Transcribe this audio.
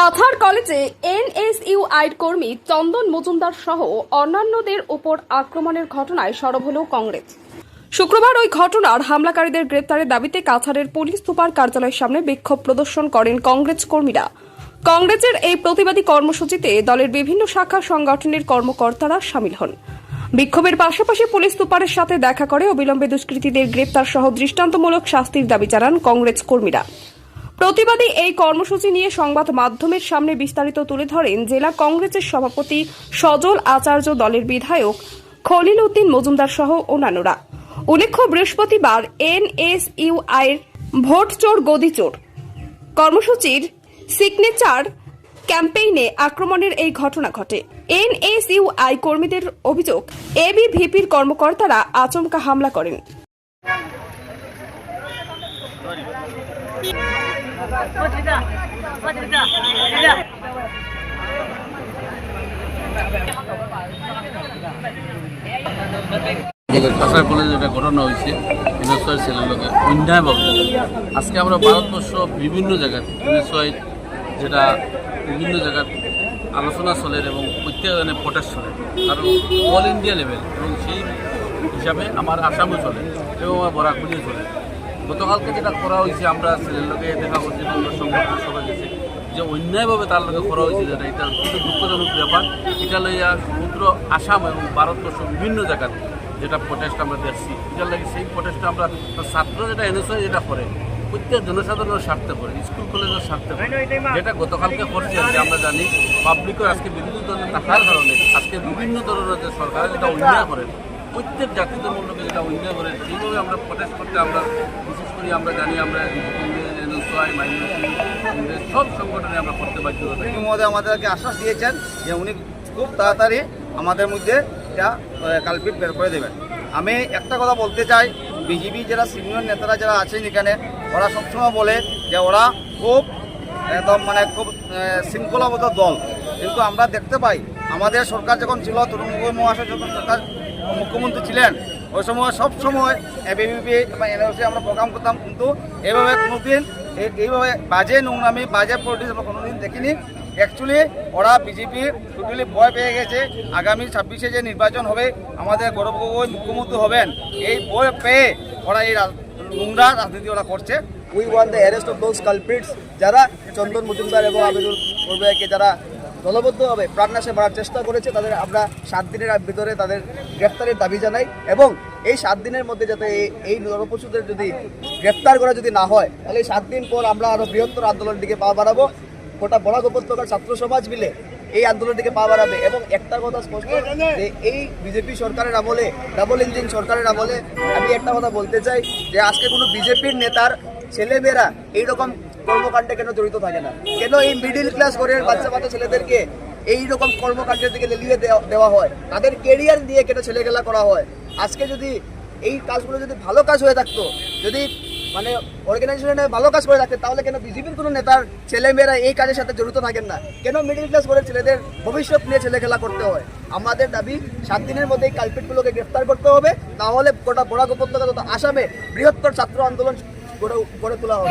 কাছাড় কলেজে এনএসইউ এনএসইউআইর কর্মী চন্দন মজুমদার সহ অন্যান্যদের উপর আক্রমণের ঘটনায় সরব হল কংগ্রেস। শুক্রবার ওই ঘটনার হামলাকারীদের গ্রেপ্তারের দাবিতে কাছাড়ের পুলিশ সুপার কার্যালয়ের সামনে বিক্ষোভ প্রদর্শন করেন কংগ্রেস কর্মীরা। কংগ্রেসের এই প্রতিবাদী কর্মসূচিতে দলের বিভিন্ন শাখা সংগঠনের কর্মকর্তারা সামিল হন। বিক্ষোভের পাশাপাশি পুলিশ সুপারের সাথে দেখা করে অবিলম্বে দুষ্কৃতীদের গ্রেপ্তার সহ দৃষ্টান্তমূলক শাস্তির দাবি জানান কংগ্রেস কর্মীরা। প্রতিবাদী এই কর্মসূচি নিয়ে সংবাদ মাধ্যমের সামনে বিস্তারিত তুলে ধরেন জেলা কংগ্রেসের সভাপতি সজল আচার্য দলের বিধায়ক খলিল উদ্দিন মজুমদার সহ অন্যান্যরা। উল্লেখ্য, বৃহস্পতিবার এনএসইউআই ভোট চোর, গদি চোর কর্মসূচির সিগনেচার ক্যাম্পেইনে আক্রমণের এই ঘটনা ঘটে। এনএসইউআই কর্মীদের অভিযোগ, এবিভিপির কর্মকর্তারা আচমকা হামলা করেন। কাছাড় কলেজে একটা ঘটনা হয়েছে এনএসওয়াই ছেলের লোকে অন্যায়ভাবে আজকে আমরা ভারতবর্ষ বিভিন্ন জায়গায় এনএসওয়াই যেটা বিভিন্ন জায়গার আলোচনা চলে এবং প্রত্যেক জনে প্রটেস্ট চলে কারণ অল ইন্ডিয়া লেভেল এবং সেই হিসাবে আমার আসামও চলে এবং আমার বরাকুলিও চলে। গতকালকে যেটা করা হয়েছে, আমরা ছেলের দেখা করছি সংগঠন সবাই গেছে, যে অন্যায়ভাবে তার লোকে করা হয়েছে যেটা, এটা কিন্তু দুঃখজনক ব্যাপার। এটা লইয়া সমুদ্র আসাম এবং ভারতবর্ষ বিভিন্ন জায়গাতে যেটা প্রটেস্ট আমরা দেখছি, এটার লাগে সেই প্রটেস্টটা আমরা ছাত্র যেটা এনএসআই যেটা করে, প্রত্যেক জনসাধারণের স্বার্থে করে, স্কুল, কলেজের স্বার্থে করে। যেটা গতকালকে করছি আর কি, আমরা জানি পাবলিকের আজকে বিভিন্ন ধরনের থাকার কারণে, আজকে বিভিন্ন ধরনের যে সরকার, যেটা অন্যায় করেন প্রত্যেক জাতি ধর্মকে যেটা অন্যায় করেন সেইভাবে আমরা প্রটেস্ট করতে আমরা, বিশেষ করে আমরা জানি আমরা সব সংগঠনে আমরা করতে তিনি মহোদয় আমাদেরকে আশ্বাস দিয়েছেন যে উনি খুব তাড়াতাড়ি আমাদের মধ্যে এটা কালপিট বের করে দেবেন। আমি একটা কথা বলতে চাই, বিজেপি যারা সিনিয়র নেতারা যারা আছেন এখানে, ওরা সবসময় বলে যে ওরা খুব একদম মানে খুব শৃঙ্খলাবদ্ধ দল। কিন্তু আমরা দেখতে পাই, আমাদের সরকার যখন ছিল, তৃণমূল মহাশয় যখন সরকার মুখ্যমন্ত্রী ছিলেন, ওই সময় সব সময় এবিপি বা এনএলসি আমরা প্রোগ্রাম করতাম, কিন্তু এইভাবে কোনোদিন এই- এইভাবে বাজে নোংরামি, বাজে পলিটিক্স আমরা কোনোদিন দেখিনি। অ্যাকচুয়ালি ওরা বিজেপি টোটালি ভয় পেয়ে গেছে। আগামী ছাব্বিশে যে নির্বাচন হবে, আমাদের গৌরব গগৈ মুখ্যমন্ত্রী হবেন। এই ভয় পেয়ে ওরা এই নোংরা রাজনীতি ওরা করছে। We want the arrest of those culprits যারা চন্দন মজুমদার এবং আবেদুল করবেকে যারা দলবদ্ধভাবে প্রাণনাশে মারার চেষ্টা করেছে, তাদের আমরা সাত দিনের ভিতরে তাদের গ্রেফতারের দাবি জানাই এবং এই সাত দিনের মধ্যে যাতে এই- নরপশুদের যদি গ্রেফতার করা যদি না হয়, তাহলে এই সাত দিন পর আমরা আরও বৃহত্তর আন্দোলনের দিকে পা বাড়াবো। গোটা বরাক উপত্যকার ছাত্র সমাজ মিলে এই আন্দোলনের দিকে পা বাড়াবে এবং একটা কথা স্পষ্ট, যে এই বিজেপি সরকারের আমলে ডাবল ইঞ্জিন সরকারের আমলে আমি একটা কথা বলতে চাই, যে আজকে কোনো বিজেপির নেতার ছেলেমেয়েরা এইরকম কর্মকাণ্ডে কেন জড়িত থাকে না? কেন এই মিডিল ক্লাস ঘরের বাচ্চা বাচ্চা ছেলেদেরকে এই রকম কর্মকাণ্ডের দিকে লেলিয়ে দেওয়া- হয়? তাদের কেরিয়ার দিয়ে কেন ছেলেখেলা করা হয়? আজকে যদি এই কাজগুলো যদি ভালো কাজ হয়ে থাকতো, যদি মানে অর্গানাইজেশনে ভালো কাজ করে থাকতে, তাহলে কেন বিজেপির কোনো নেতার ছেলেমেয়েরা এই কাজের সাথে জড়িত থাকেন না? কেন মিডিল ক্লাস করে ছেলেদের ভবিষ্যৎ নিয়ে ছেলে খেলা করতে হয়? আমাদের দাবি, সাত দিনের মধ্যে এই কালপিটগুলোকে গ্রেফতার করতে হবে, তাহলে গোটা বরাক উপত্যকা তথা আসামে বৃহত্তর ছাত্র আন্দোলন গড়ে গড়ে তোলা হবে।